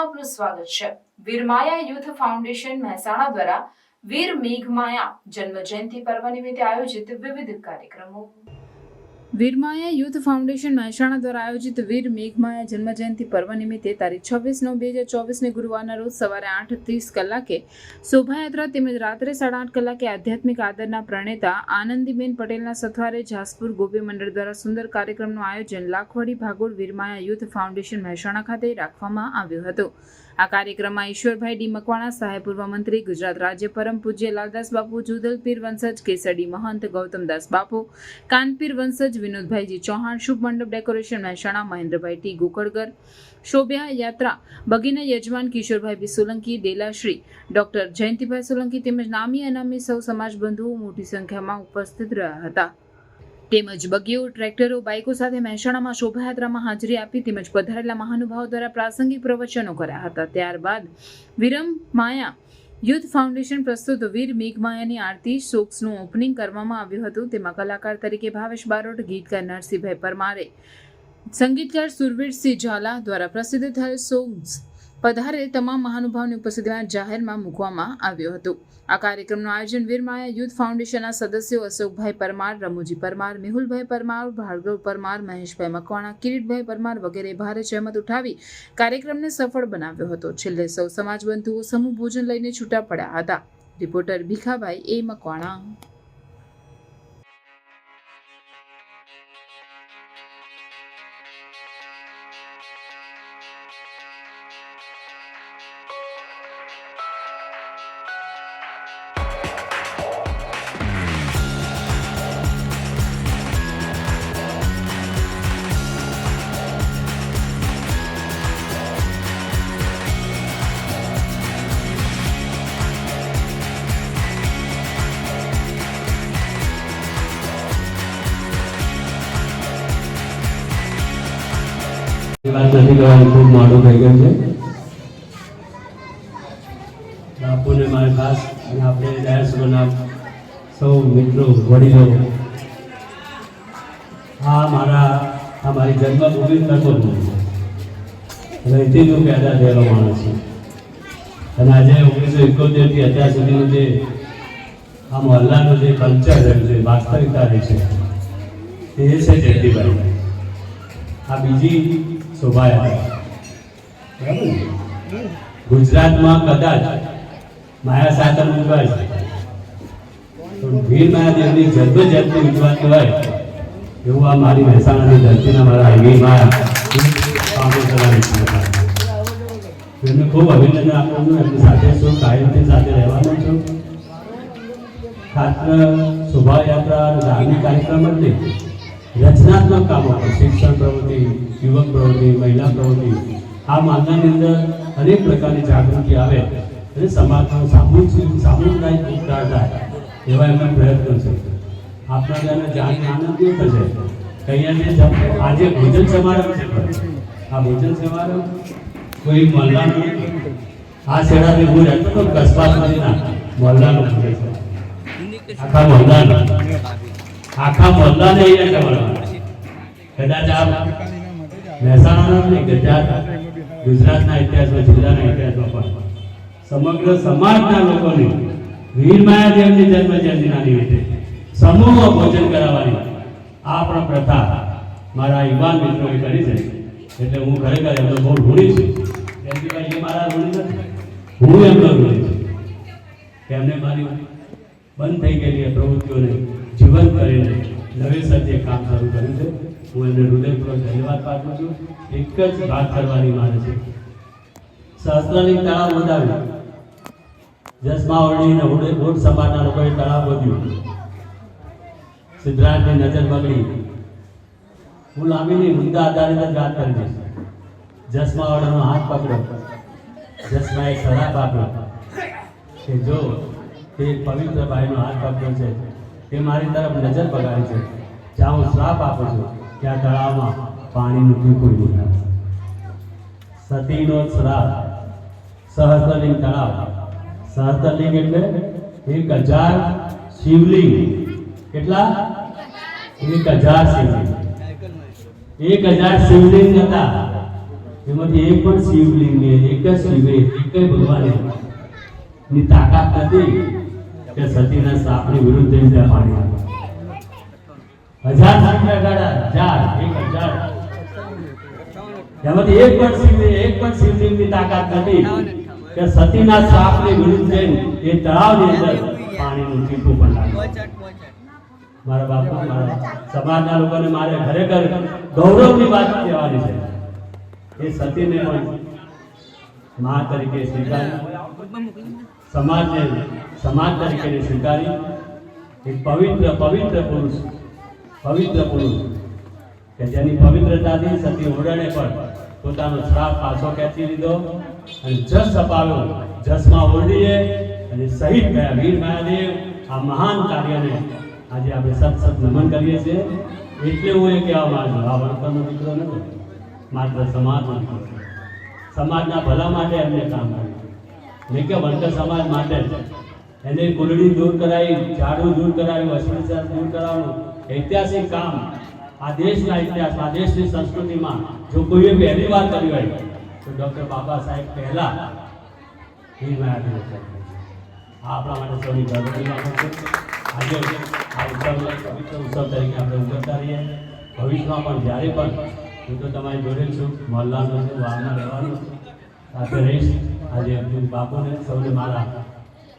આપનું સ્વાગત છે. વીરમાયા યુથ ફાઉન્ડેશન મહેસાણા દ્વારા વીર મેઘમાયા જન્મ જયંતિ પર્વ નિમિત્તે આયોજિત વિવિધ કાર્યક્રમો. વીરમાયા યુથ ફાઉન્ડેશન મહેસાણા દ્વારા આયોજિત વીર મેઘમાયા જન્મજયંતિ પર્વ નિમિત્તે તારીખ છવ્વીસ નવ બે હજાર ચોવીસને ગુરુવારના રોજ સવારે આઠ ત્રીસ કલાકે શોભાયાત્રા તેમજ રાત્રે સાડા આઠ કલાકે આધ્યાત્મિક આદરના પ્રણેતા આનંદીબેન પટેલના સથવારે જાસપુર ગોપી મંડળ દ્વારા સુંદર કાર્યક્રમનું આયોજન લાખવાડી ભાગોળ વીરમાયા યુથ ફાઉન્ડેશન મહેસાણા ખાતે રાખવામાં આવ્યું હતું. આ કાર્યક્રમમાં ઈશ્વરભાઈ ડી મકવાણા, સહાય પૂર્વ મંત્રી, ગુજરાત રાજ્ય પરમ પૂજ્ય લાલદાસ બાપુ જુદલપીર વંશજ કેસડી મહંત ગૌતમદાસ બાપુ, કાનપીર વંશજ, વિનોદભાઈજી ચૌહાણ, શુભ મંડપ ડેકોરેશન મહેસાણા, મહેન્દ્રભાઈ ટી ગોકળગર, શોભ્યા યાત્રા, બગીના યજમાન કિશોરભાઈ બી સોલંકી, દેલાશ્રી, ડોક્ટર જયંતિભાઈ સોલંકી તેમજ નામી અનામી સૌ સમાજ બંધુઓ મોટી સંખ્યામાં ઉપસ્થિત રહ્યા હતા. તેમજ બગીઓ ટ્રેક્ટરો બાઇકો સાથે મહેસાણામાં શોભાયાત્રામાં હાજરી આપી તેમજ પધારેલા મહાનુભાવો દ્વારા પ્રાસંગિક પ્રવચનો કર્યા હતા. ત્યારબાદ વિરમ માયા યુથ ફાઉન્ડેશન પ્રસ્તુત વીર મેઘમાયાની આરતી શોક્સનું ઓપનિંગ કરવામાં આવ્યું હતું. તેમાં કલાકાર તરીકે ભાવેશ બારોટ, ગીતકાર નરસિંહભાઈ પરમારે, સંગીતકાર સુરવીરસિંહ ઝાલા દ્વારા પ્રસિદ્ધ થયેલ સોંગ્સ પધારે તમામ મહાનુભાવની ઉપસ્થિતિમાં જાહેરમાં મૂકવામાં આવ્યું હતું. આ કાર્યક્રમનું આયોજન વીરમાયા યુથ ફાઉન્ડેશનના સદસ્યો અશોકભાઈ પરમાર, રમુજી પરમાર, મેહુલભાઈ પરમાર, ભાર્ગવ પરમાર, મહેશભાઈ મકવાણા, કિરીટભાઈ પરમાર વગેરે ભારે જહેમત ઉઠાવી કાર્યક્રમને સફળ બનાવ્યો હતો. છેલ્લે સૌ સમાજબંધુઓ સમૂહ ભોજન લઈને છૂટા પડ્યા હતા. Reporter Bhikhabhai A Makwana. કરવાની ખૂબ મોડું થઈ ગયું છે? બાપુને મારે ખાસ અને આપણે ડાયસપોરના સૌ મિત્રો, વડીલો, આ મારા, આ મારી જન્મભૂમિ કર્મભૂમિ છે. અહીંથી જ હું પેદા થયેલો માણસ છું. અને આજે ઓગણીસો એકોતેરથી અત્યાર સુધીનું જે આ મહોલ્લાનું જે કલ્ચર રહ્યું છે વાસ્તવિકતા રહી છે, એ છે જયંતિભાઈ આ બીજી શોભાયાત્રા બરાબર ગુજરાતમાં કદાચ માયા સાતમ ઉજવાય પણ વીર મહાદેવની જન્મ જયંતિ ઉજવાતી હોય એવું આ મારી મહેસાણાની ધરતીના મારા વિદ્યાર્થીઓ. એમને ખૂબ અભિનંદન આપું છું. એમની સાથે છું કાયમથી સાથે રહેવાનો છું? ખાસ શોભાયાત્રા ધાર્મિક કાર્યક્રમ જ નહીં. રચનાત્મક કામો પર શિક્ષણ પ્રવૃત્તિ, યુવક પ્રવૃત્તિ, મહિલા પ્રવૃત્તિ. આ મામલાની અંદર અનેક પ્રકારની જાગૃતિ આવે અને સમાજનો સામૂહિક સામુદાયિક ઉપકાર થાય એવા એમના પ્રયત્નો છે. આપણા જાણી આનંદ થશે? કહીએ આજે ભોજન સમારંભ છે આ ભોજન સમારંભ કોઈ મહોલ્લાનો આ શેડાથી હું રહેતો તો કસ્બામાંથી ના મહોલ્લાનો આખા મહોલ્લાનો. આખા મહોલ્લાને અહીંયા છે. કદાચ આ મહેસાણાના નહીં, ગુજરાત, ગુજરાતના ઇતિહાસમાં, જિલ્લાના ઇતિહાસમાં પણ સમગ્ર સમાજના લોકોને વીર માયાદેવની જન્મ જયંતિના નિમિત્તે સમૂહ ભોજન કરાવવાની આ પણ પ્રથા મારા યુવાન મિત્રોએ કરી છે. એટલે હું ખરેખર એમનો બહુ ઋણી છું. જયંતિભાઈ એ મારા ઋણી નથી. હું એમનો ઋણી છું. એમને મારી બંધ થઈ ગયેલી પ્રવૃત્તિઓને જીવંત કરીને નવેસરથી એક કામ શરૂ કર્યું છે. હું એમને હૃદયપૂર્વક ધન્યવાદ પાઠવું છું. એક જ વાત કરવાની મારે છે. શાસ્ત્રની તળાવ વધાવ્યું જસમા અને ઓડ ઓડ સમાજના લોકોએ તળાવ વધ્યું સિદ્ધરાજની નજર બગડી. હું લાંબીની મુદ્દા આધારિત જ વાત કરી દઈશ. જસમાવાડાનો હાથ પકડ્યો જસમાએ શરાબ આપ્યો. કે જો તે પવિત્ર ભાઈનો હાથ પકડ્યો છે તે મારી તરફ નજર બગાડે છે. જ્યાં હું શ્રાપ આપું છું ત્યાં તળાવમાં પાણીનું ટીપું આવે. સતીનો શ્રાપ. સહસ્ત્રલિંગ તળાવ. સહસ્ત્રલિંગ એટલે એક હજાર શિવલિંગ. કેટલા? એક હજાર શિવલિંગ. એક હજાર શિવલિંગ હતા. એમાંથી એક પણ શિવલિંગે એક જ શિવે, એક જ ભગવાને. ની તાકાત નથી. કે સતીના સાપની વિરુદ્ધ જઈને ત્યાં હજાર સંખ્યા ગાડા, હજાર, એક હજાર. એમાંથી એક પણ શિવલિંગ એક પણ શિવલિંગની તાકાત નથી. કે સતીના સાપની વિરુદ્ધ જઈને એ તળાવની અંદર પાણીનું ટીપું પણ લાગે. મારા બાપા, મારા સમાજના લોકોને મારે ખરેખર ગૌરવની વાત કહેવાની છે. એ સતીને પણ મા તરીકે સમાજ સમાજને સમાજ તરીકે સ્વીકારી. એક પવિત્ર પવિત્ર પુરુષ પવિત્ર પુરુષ, કે જેની પવિત્રતાથી સતી ઓરડે પણ પોતાનો શ્રાપ પાછો ખેંચી લીધો અને જસ અપાવ્યો. જસમાં ઓરડીએ અને શહીદ થયા વીર મહાદેવ. આ મહાન કાર્યને આજે આપણે સત સત નમન કરીએ છીએ. એટલે હું એ કહેવા માંગુ આ વણકરનો દીકરો નથી. માત્ર સમાજનો સમાજના ભલા માટે એમને કામ કર્યું. નહીં કે વણકર સમાજ માટે જ. એને કુલડી દૂર કરાવી, ઝાડુ દૂર કરાવ્યું અશ્મિતા દૂર કરાવવાનું ઐતિહાસિક કામ. આ દેશના ઇતિહાસ, આ દેશની સંસ્કૃતિમાં જો કોઈએ પહેલી વાર કર્યું હોય, તો ડૉક્ટર બાબા સાહેબ પહેલા વીર મહાદેવ આ આપણા માટે સૌની ગર્વની આજે આ ઉત્સવ ઉત્સવ તરીકે આપણે ઉજવતા રહીએ. ભવિષ્યમાં પણ જ્યારે પણ હું તો તમારી જોડે છું મહોલ્લાનો છું વાહના રહેવાનો. સાથે રહીશ. આજે બાપુને, સૌને મારા